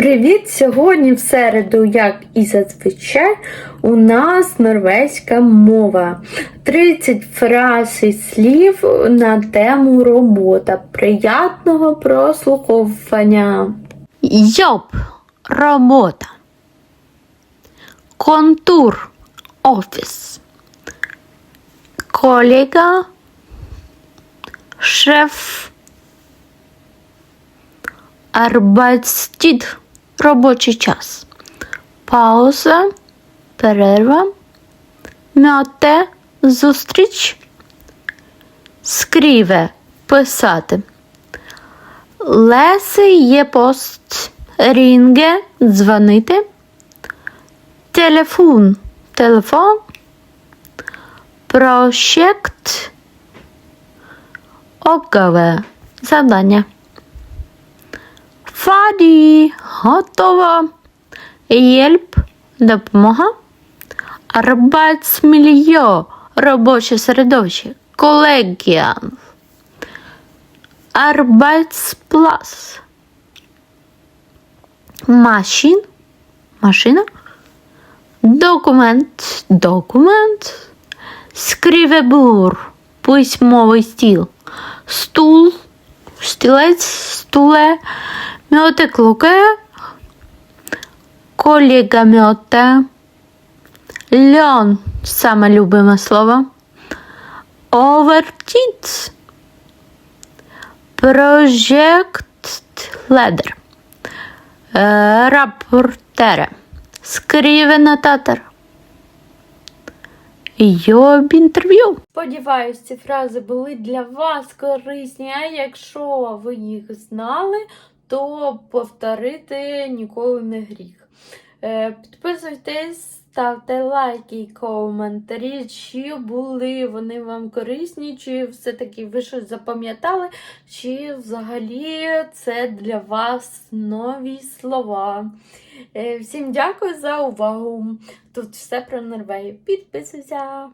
Привіт! Сьогодні в середу, як і зазвичай, у нас норвезька мова. 30 фраз і слів на тему робота. Приятного прослуховування. Jobb, робота. Контур, офіс. Колега, шеф. Arbeitstid, робочий час. Пауза, перерва. Мьоте, зустріч. Скріве, писати. Леси є пост, рінге, дзвонити, телефон, телефон, прожект, обгаве, завдання. Фаді, готово, єльп, допомога, арбайцмільйо, робоче середовище, колегіан. Arbeitsplatz. Машин. Машина. Документ. Документ. Скрівебур. Письмовий стіл. Стул. Стілець. Стуле. Мьоте клуке. Колега мьоте. Льон. Саме любиме слово. Овертіц. Project Leader. Е, Рапортере. Скріве нотатор. Йоб інтерв'ю. Сподіваюсь, ці фрази були для вас корисні, а якщо ви їх знали, то повторити ніколи не гріх. Е, Підписуйтесь, ставте лайки і коментарі, чи були вони вам корисні, чи все-таки ви щось запам'ятали, чи взагалі це для вас нові слова. Е, Всім дякую за увагу. Тут все про Норвегію. Підписуйся!